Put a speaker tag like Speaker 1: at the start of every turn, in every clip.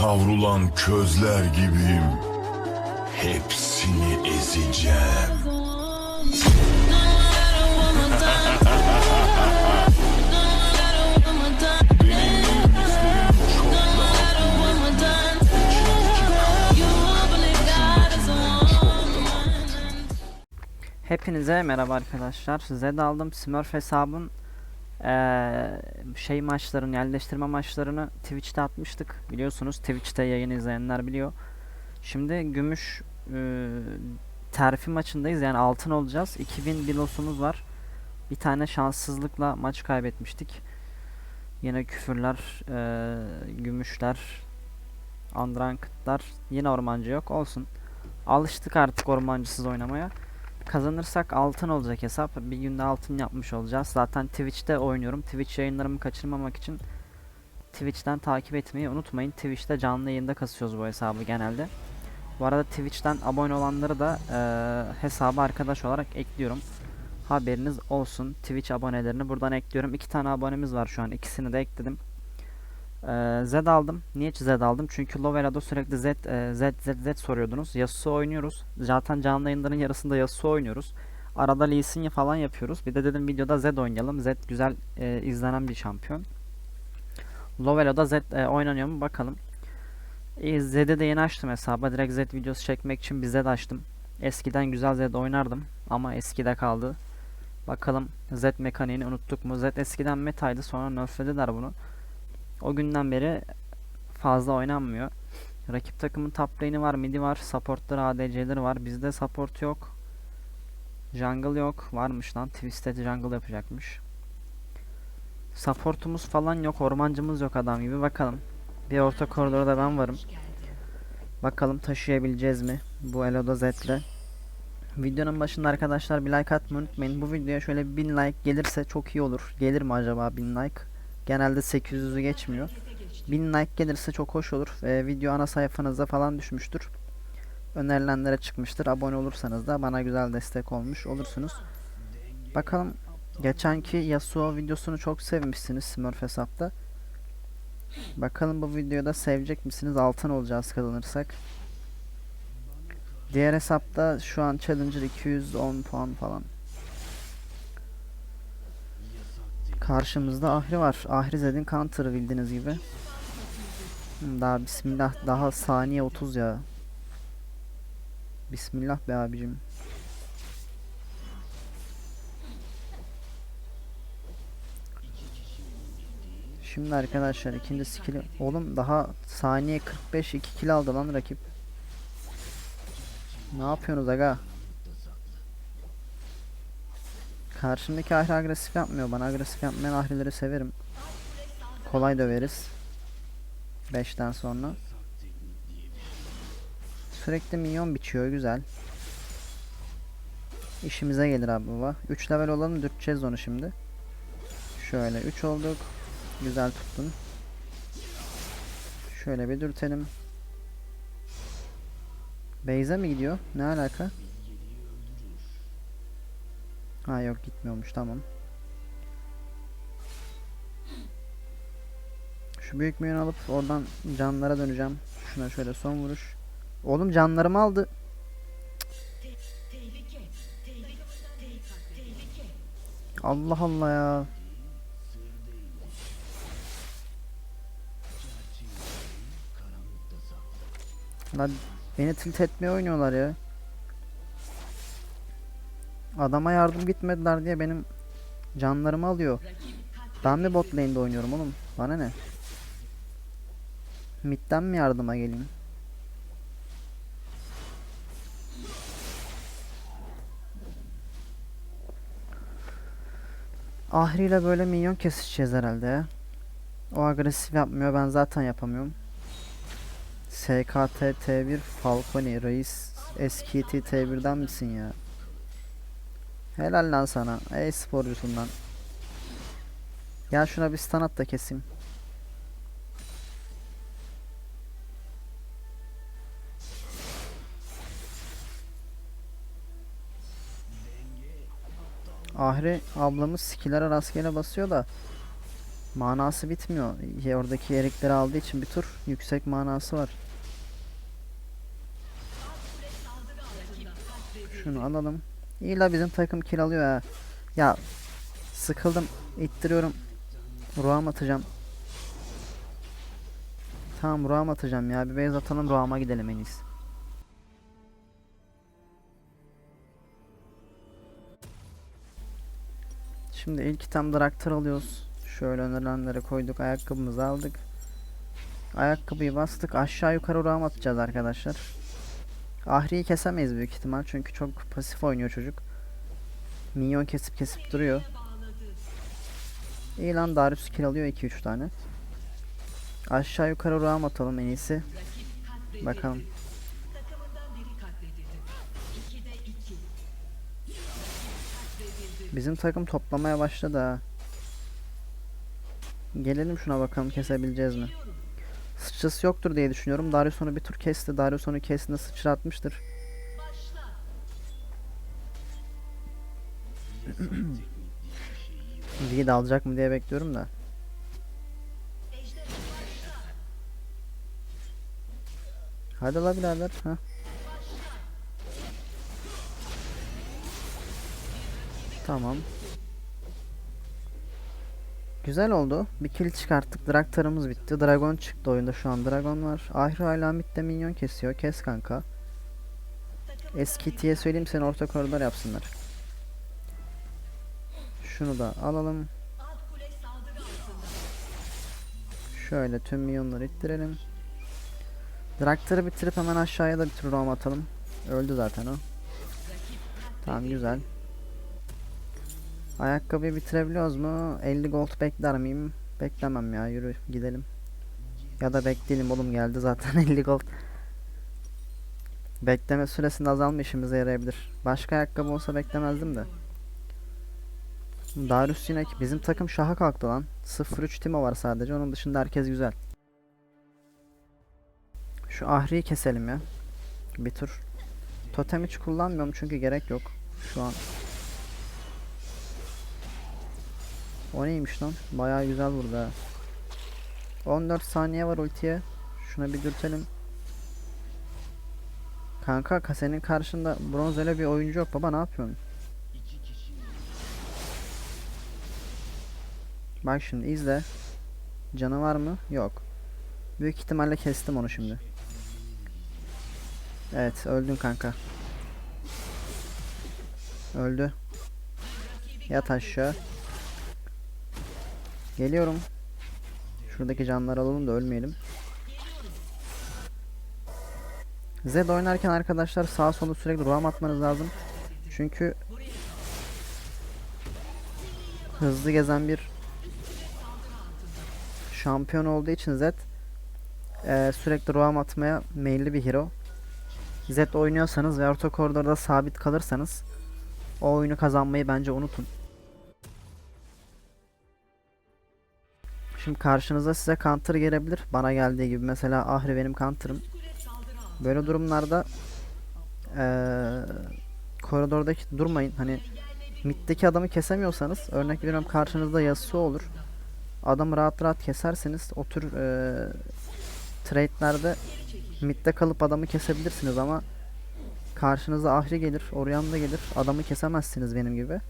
Speaker 1: Savrulan közler gibiyim. Hepsini ezeceğim.
Speaker 2: Hepinize merhaba arkadaşlar. Zed aldım. Smurf hesabın eee, şey maçlarını, yerleştirme maçlarını Twitch'te atmıştık. Biliyorsunuz Twitch'te yayın izleyenler biliyor. Şimdi gümüş eee, terfi maçındayız. Yani altın olacağız. 2000 bilosumuz var. Bir tane şanssızlıkla maç kaybetmiştik. Yine küfürler, eee, gümüşler, undranked'lar. Yine ormancı yok. Olsun. Alıştık artık ormancısız oynamaya. Kazanırsak altın olacak hesap. Bir günde altın yapmış olacağız. Zaten Twitch'te oynuyorum. Twitch yayınlarımı kaçırmamak için Twitch'ten takip etmeyi unutmayın. Twitch'te canlı yayında kasıyoruz bu hesabı genelde. Bu arada Twitch'ten abone olanları da eee hesaba arkadaş olarak ekliyorum. Haberiniz olsun. Twitch abonelerini buradan ekliyorum. İki tane abonemiz var şu an. İkisini de ekledim. Z aldım. Niye Z aldım? Çünkü Lovela'da sürekli Z, Z, Z, Z soruyordunuz. Yasuo oynuyoruz. Zaten canlı yayınların yarısında Yasuo oynuyoruz. Arada Lee Sin falan yapıyoruz. Bir de dedim videoda Z oynayalım. Z güzel eee, izlenen bir şampiyon. Lovela'da Z eee, oynanıyor mu bakalım. İyi Z'de de yeni açtım hesaba. Direkt Z videosu çekmek için bir Z açtım. Eskiden güzel Z oynardım ama eskide kaldı. Bakalım Z mekaniğini unuttuk mu? Z eskiden metaydı sonra nerflediler bunu. O günden beri fazla oynanmıyor. Rakip takımın top lane'i var, midi var, supportları, ADC'leri var. Bizde support yok. Jungle yok. Varmış lan. Twisted jungle yapacakmış. Supportumuz falan yok. Ormancımız yok adam gibi. Bakalım. Bir orta koridorda ben varım. Bakalım taşıyabileceğiz mi? Bu Elo'da Z'le. Videonun başında arkadaşlar bir like atmayı unutmayın. Bu videoya şöyle 1000 like gelirse çok iyi olur. Gelir mi acaba 1000 like? Genelde 800'ü geçmiyor. 1000 like gelirse çok hoş olur. Ee, video ana sayfanızda falan düşmüştür. Önerilenlere çıkmıştır. Abone olursanız da bana güzel destek olmuş olursunuz. Bakalım geçenki Yasuo videosunu çok sevmişsiniz Smurf hesapta. Bakalım bu videoda sevecek misiniz? Altın olacağız kazanırsak. Diğer hesapta şu an Challenger 210 puan falan. Karşımızda Ahri var. Ahri Zed'in counter'ı bildiğiniz gibi. Daha bismillah daha saniye 30 ya. Bismillah be abicim. Şimdi arkadaşlar ikinci skill'i oğlum daha saniye 45 2 kill aldı lan rakip. Ne yapıyorsunuz aga? Karşımdaki ahri agresif yapmıyor. Bana agresif yapmayan ahrileri severim. Kolay döveriz. 5'ten sonra. Sürekli minyon biçiyor. Güzel. İşimize gelir abi baba. 3 level olalım dürteceğiz onu şimdi. Şöyle 3 olduk. Güzel tuttun. Şöyle bir dürtelim. Beyza mi gidiyor? Ne alaka? Ha yok gitmiyormuş tamam. Şu büyük mühün alıp oradan canlara döneceğim. Şuna şöyle son vuruş. Oğlum canlarımı aldı. Allah Allah ya. Lan beni tilt etmeye oynuyorlar ya. Adama yardım gitmediler diye benim canlarımı alıyor. Ben mi bot lane'de oynuyorum oğlum? Bana ne? Mid'den mi yardıma geleyim? Ahri ile böyle minyon kesişeceğiz herhalde. O agresif yapmıyor ben zaten yapamıyorum. SKT T1 Falcone reis SKT T1'den misin ya? Helal lan sana. Ey sporcusundan. Gel şuna bir stun da keseyim. Ahri ablamız skillere rastgele basıyor da Manası bitmiyor. Oradaki erikleri aldığı için bir tur yüksek manası var. Şunu alalım. İyi la bizim takım kill alıyor ha. Ya sıkıldım. İttiriyorum. Ruham atacağım. Tamam ruham atacağım ya. Bir base atalım ruhama gidelim en iyisi. Şimdi ilk item traktör alıyoruz. Şöyle önerilenleri koyduk. Ayakkabımızı aldık. Ayakkabıyı bastık. Aşağı yukarı ruham atacağız arkadaşlar. Ahri'yi kesemeyiz büyük ihtimal. Çünkü çok pasif oynuyor çocuk. Minyon kesip kesip duruyor. İyi lan Darius kill alıyor 2-3 tane. Aşağı yukarı ruham atalım en iyisi. Bakalım. Bizim takım toplamaya başladı ha. Gelelim şuna bakalım kesebileceğiz mi? Sıçrası yoktur diye düşünüyorum. Darius onu bir tur kesti. Darius onu kestiğinde sıçra atmıştır. Lead alacak mı diye bekliyorum da. Hadi la birader. Ha. Tamam. Güzel oldu. Bir kill çıkarttık. Draktarımız bitti. Dragon çıktı oyunda şu an. Dragon var. Ahri hala midde minyon kesiyor. Kes kanka. Eski söyleyeyim seni orta koridor yapsınlar. Şunu da alalım. Şöyle tüm minyonları ittirelim. Draktarı bitirip hemen aşağıya da bir tur roam atalım. Öldü zaten o. Tamam güzel. Ayakkabıyı bitirebiliyoruz mu? 50 gold bekler miyim? Beklemem ya yürü gidelim. Ya da bekleyelim oğlum geldi zaten 50 gold. Bekleme süresinde azalma işimize yarayabilir. Başka ayakkabı olsa beklemezdim de. Darius yine bizim takım şaha kalktı lan. 0-3 Timo var sadece. Onun dışında herkes güzel. Şu Ahri'yi keselim ya. Bir tur. Totem hiç kullanmıyorum çünkü gerek yok. Şu an. O neymiş lan? Bayağı güzel vurdu ha. 14 saniye var ultiye. Şuna bir dürtelim. Kanka kasenin karşında bronz öyle bir oyuncu yok baba ne yapıyorsun? Bak şimdi izle. Canı var mı? Yok. Büyük ihtimalle kestim onu şimdi. Evet öldün kanka. Öldü. Yat aşağı. Geliyorum. Şuradaki canları alalım da ölmeyelim. Zed oynarken arkadaşlar sağ solu sürekli roam atmanız lazım. Çünkü hızlı gezen bir şampiyon olduğu için Zed eee, sürekli roam atmaya meyilli bir hero. Zed oynuyorsanız ve orta koridorda sabit kalırsanız o oyunu kazanmayı bence unutun. Şimdi karşınıza size counter gelebilir. Bana geldiği gibi mesela Ahri benim counter'ım. Böyle durumlarda eee koridordaki durmayın. Hani middeki adamı kesemiyorsanız örnek veriyorum karşınızda Yasuo olur. Adamı rahat rahat keserseniz o tür eee trade'lerde midde kalıp adamı kesebilirsiniz ama karşınıza Ahri gelir, Orianna gelir. Adamı kesemezsiniz benim gibi.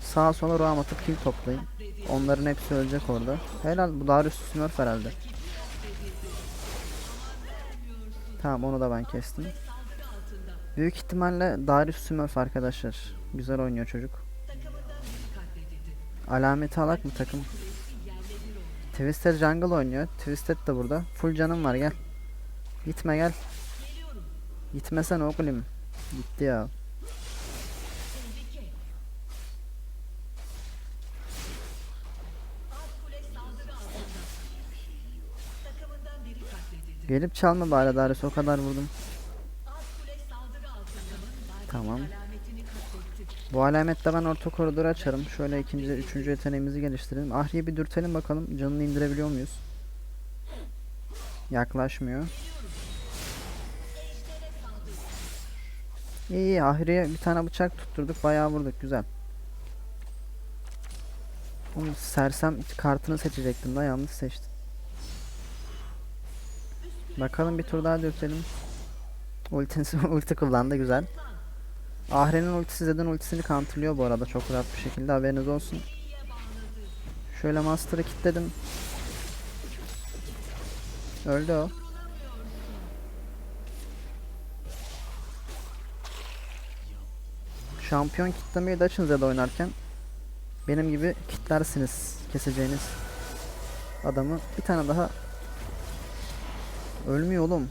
Speaker 2: Sağa sola roam atıp kill toplayın. Onların hepsi ölecek orada. Helal bu Darius Smurf herhalde. Tamam onu da ben kestim. Büyük ihtimalle Darius Smurf arkadaşlar. Güzel oynuyor çocuk. Alameti alak mı takım? Twisted Jungle oynuyor. Twisted de burada. Full canım var gel. Gitme gel. Gitmesen oğlum. Gitti ya. Gelip çalma bari Darius o kadar vurdum. Tamam. Bu alamette ben orta koridoru açarım. Şöyle ikinci, üçüncü yeteneğimizi geliştirelim. Ahri'yi bir dürtelim bakalım canını indirebiliyor muyuz? Yaklaşmıyor. İyi iyi Ahri'ye bir tane bıçak tutturduk bayağı vurduk güzel. Oğlum sersem kartını seçecektim da yanlış seçtim. Bakalım bir tur daha dökelim. Ultisi, ulti kullandı güzel. Ahre'nin ultisi Zed'in ultisini counterlıyor bu arada çok rahat bir şekilde haberiniz olsun. Şöyle Master'ı kilitledim. Öldü o. Şampiyon kitlemeyi de açın Zed oynarken. Benim gibi kitlersiniz keseceğiniz adamı. Bir tane daha Ölmüyor oğlum.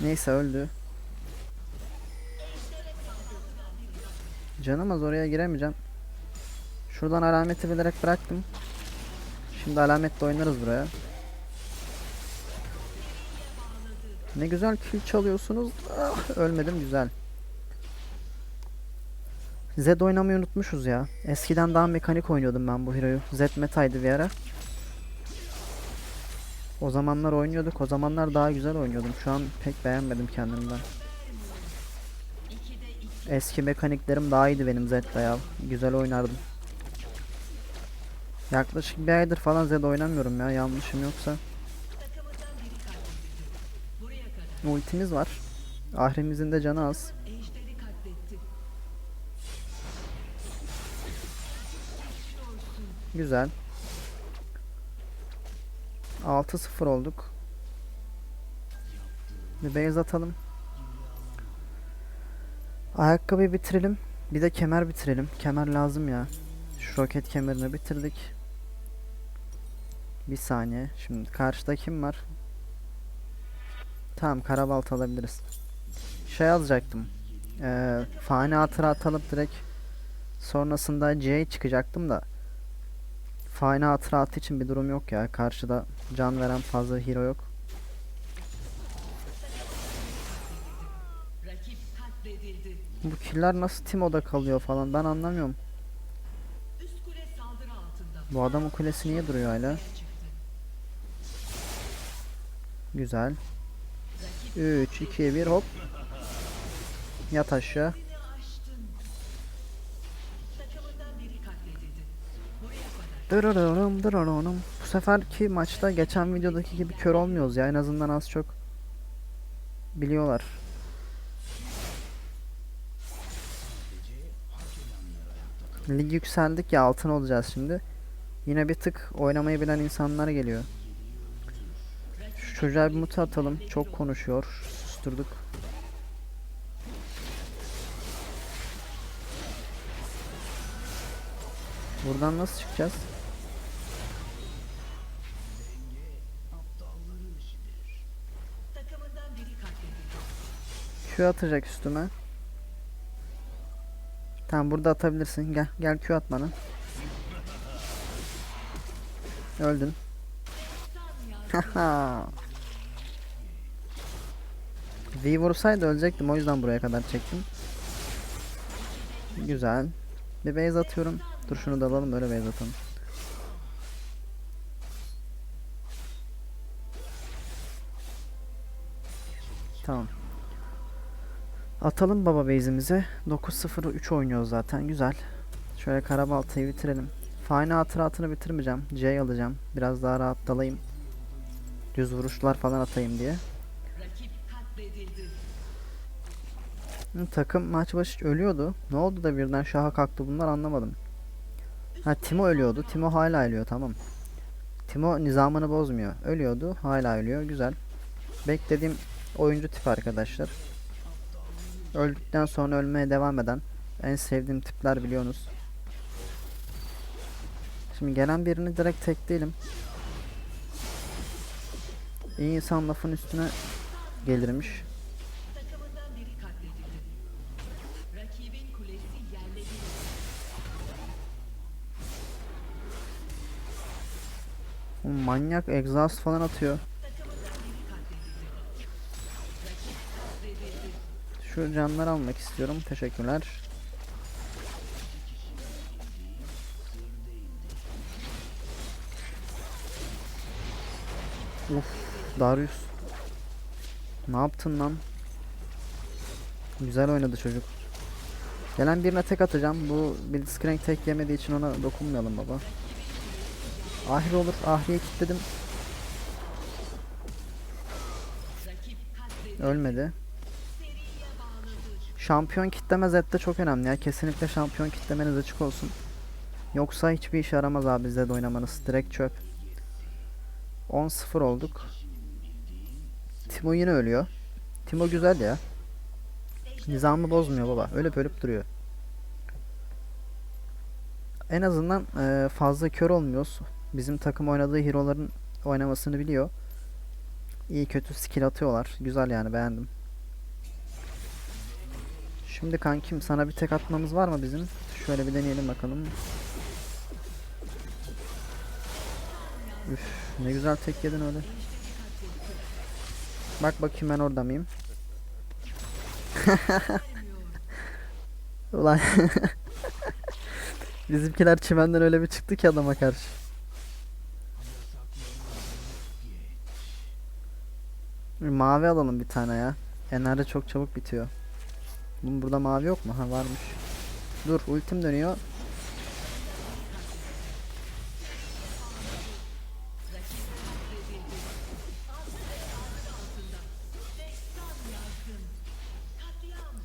Speaker 2: Neyse öldü. Canım az oraya giremeyeceğim. Şuradan alameti bilerek bıraktım. Şimdi alametle oynarız buraya. Ne güzel kill çalıyorsunuz. Ah, ölmedim güzel. Zed oynamayı unutmuşuz ya. Eskiden daha mekanik oynuyordum ben bu hero'yu. Zed metaydı bir ara. O zamanlar oynuyorduk. O zamanlar daha güzel oynuyordum. Şu an pek beğenmedim kendimden. Eski mekaniklerim daha iyiydi benim Zed'le ya. Güzel oynardım. Yaklaşık bir aydır falan Zed oynamıyorum ya. Yanlışım yoksa. Ultimiz var. Ahremizin de canı az. Güzel. 6-0 olduk. Bir base atalım. Ayakkabıyı bitirelim. Bir de kemer bitirelim. Kemer lazım ya. Şu roket kemerini bitirdik. Bir saniye. Şimdi karşıda kim var? Tamam karabalt alabiliriz. Şey alacaktım. Ee, fani hatıra atalım direkt. Sonrasında C çıkacaktım da. Fani hatıratı için bir durum yok ya. Karşıda can veren fazla hero yok. Bu killer nasıl Timo'da kalıyor falan ben anlamıyorum. Bu adamın kulesi niye duruyor hala? Güzel. 3, 2, 1 hop. Yat aşağı. Dırırırım, dırırırım. Bu seferki maçta geçen videodaki gibi kör olmuyoruz ya. En azından az çok biliyorlar. Lig yükseldik ya altın olacağız şimdi. Yine bir tık oynamayı bilen insanlar geliyor. Şu çocuğa bir mute atalım. Çok konuşuyor. Susturduk. Buradan nasıl çıkacağız? Q atacak üstüme. Tamam burada atabilirsin. Gel gel Q at bana. Öldün. Haha. V vursaydı ölecektim o yüzden buraya kadar çektim. Güzel. Bir base atıyorum. Dur şunu da alalım öyle base atalım. Tamam. Atalım baba base'imize. 9-0-3 oynuyoruz zaten. Güzel. Şöyle karabaltayı bitirelim. Fani hatıratını bitirmeyeceğim. C alacağım. Biraz daha rahat dalayım. Düz vuruşlar falan atayım diye. Takım maç başı ölüyordu. Ne oldu da birden şaha kalktı bunlar anlamadım. Ha Timo ölüyordu. Timo hala ölüyor tamam. Timo nizamını bozmuyor. Ölüyordu. Hala ölüyor. Güzel. Beklediğim oyuncu tip arkadaşlar. Öldükten sonra ölmeye devam eden en sevdiğim tipler biliyorsunuz. Şimdi gelen birini direkt tekleyelim. İyi insan lafın üstüne gelirmiş. Manyak egzoz falan atıyor. Şu canları almak istiyorum. Teşekkürler. Uf, Darius. Ne yaptın lan? Güzel oynadı çocuk. Gelen birine tek atacağım. Bu Blitzcrank tek yemediği için ona dokunmayalım baba. Ahri olur. Ahri'ye kilitledim. Ölmedi. Şampiyon kitleme Zed'de çok önemli ya. Kesinlikle şampiyon kitlemeniz açık olsun. Yoksa hiçbir işe yaramaz abi Zed oynamanız. Direkt çöp. 10-0 olduk. Timo yine ölüyor. Timo güzel ya. Nizamı bozmuyor baba. Ölüp ölüp duruyor. En azından eee, fazla kör olmuyoruz. Bizim takım oynadığı hero'ların oynamasını biliyor. İyi kötü skill atıyorlar. Güzel yani beğendim. Şimdi kankim sana bir tek atmamız var mı bizim? Şöyle bir deneyelim bakalım. Üf ne güzel tek yedin öyle. Bak bakayım ben orada mıyım? Ulan Bizimkiler çimenden öyle bir çıktı ki adama karşı. Mavi alalım bir tane ya. Enerji çok çabuk bitiyor. Bunun burada mavi yok mu? Ha varmış. Dur ultim dönüyor.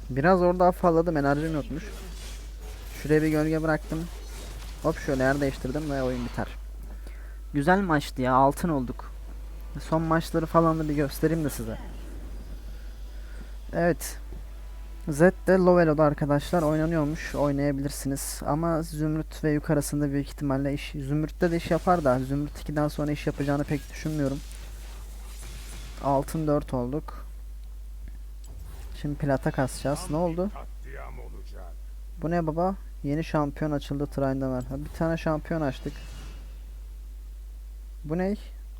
Speaker 2: Biraz orada afalladım enerjim yokmuş. Şuraya bir gölge bıraktım. Hop şöyle yer değiştirdim ve oyun biter. Güzel maçtı ya altın olduk. Son maçları falan da bir göstereyim de size. Evet. Z de Lovelo'da arkadaşlar oynanıyormuş. Oynayabilirsiniz. Ama Zümrüt ve Yük arasında büyük ihtimalle iş Zümrüt'te de iş yapar da Zümrüt 2'den sonra iş yapacağını pek düşünmüyorum. Altın 4 olduk. Şimdi plata kasacağız. Ne oldu? Bu ne baba? Yeni şampiyon açıldı Tryndamere. Ha, bir tane şampiyon açtık. Bu ne?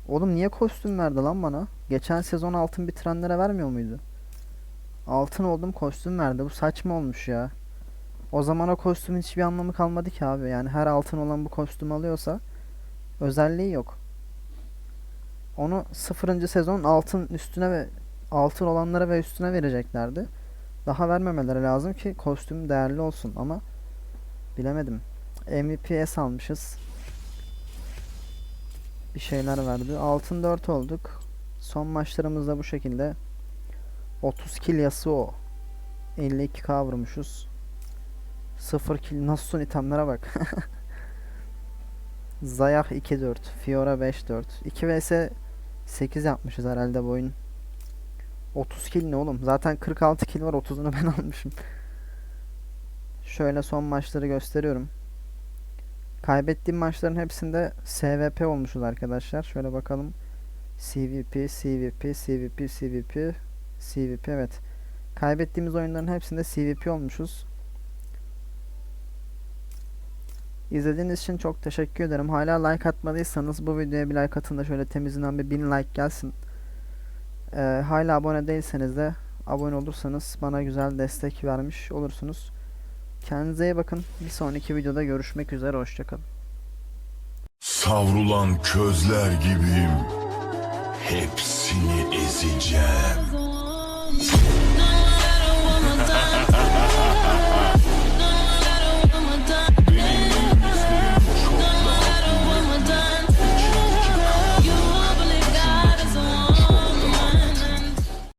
Speaker 2: Oğlum niye kostüm verdi lan bana? Geçen sezon altın bitirenlere vermiyor muydu? Altın oldum kostüm verdi. Bu saçma olmuş ya. O zaman o kostümün hiçbir anlamı kalmadı ki abi. Yani her altın olan bu kostüm alıyorsa özelliği yok. Onu sıfırıncı sezon altın üstüne ve altın olanlara ve üstüne vereceklerdi. Daha vermemeleri lazım ki kostüm değerli olsun ama bilemedim. MVPS almışız. Bir şeyler verdi. Altın 4 olduk. Son maçlarımızda bu şekilde. 30 kill Yasuo. 52k vurmuşuz. 0 kill Nasus'un itemlere bak. Zayah 2-4. Fiora 5-4. 2 vs 8 yapmışız herhalde bu oyun. 30 kill ne oğlum? Zaten 46 kill var 30'unu ben almışım. Şöyle son maçları gösteriyorum. Kaybettiğim maçların hepsinde SVP olmuşuz arkadaşlar. Şöyle bakalım. CVP, CVP, CVP, CVP, CVP evet. Kaybettiğimiz oyunların hepsinde CVP olmuşuz. İzlediğiniz için çok teşekkür ederim. Hala like atmadıysanız bu videoya bir like atın da şöyle temizinden bir 1000 like gelsin. Ee, hala abone değilseniz de abone olursanız bana güzel destek vermiş olursunuz. Kendinize iyi bakın. Bir sonraki videoda görüşmek üzere. Hoşçakalın.
Speaker 1: Savrulan közler gibiyim. Hepsini ezeceğim.
Speaker 3: No.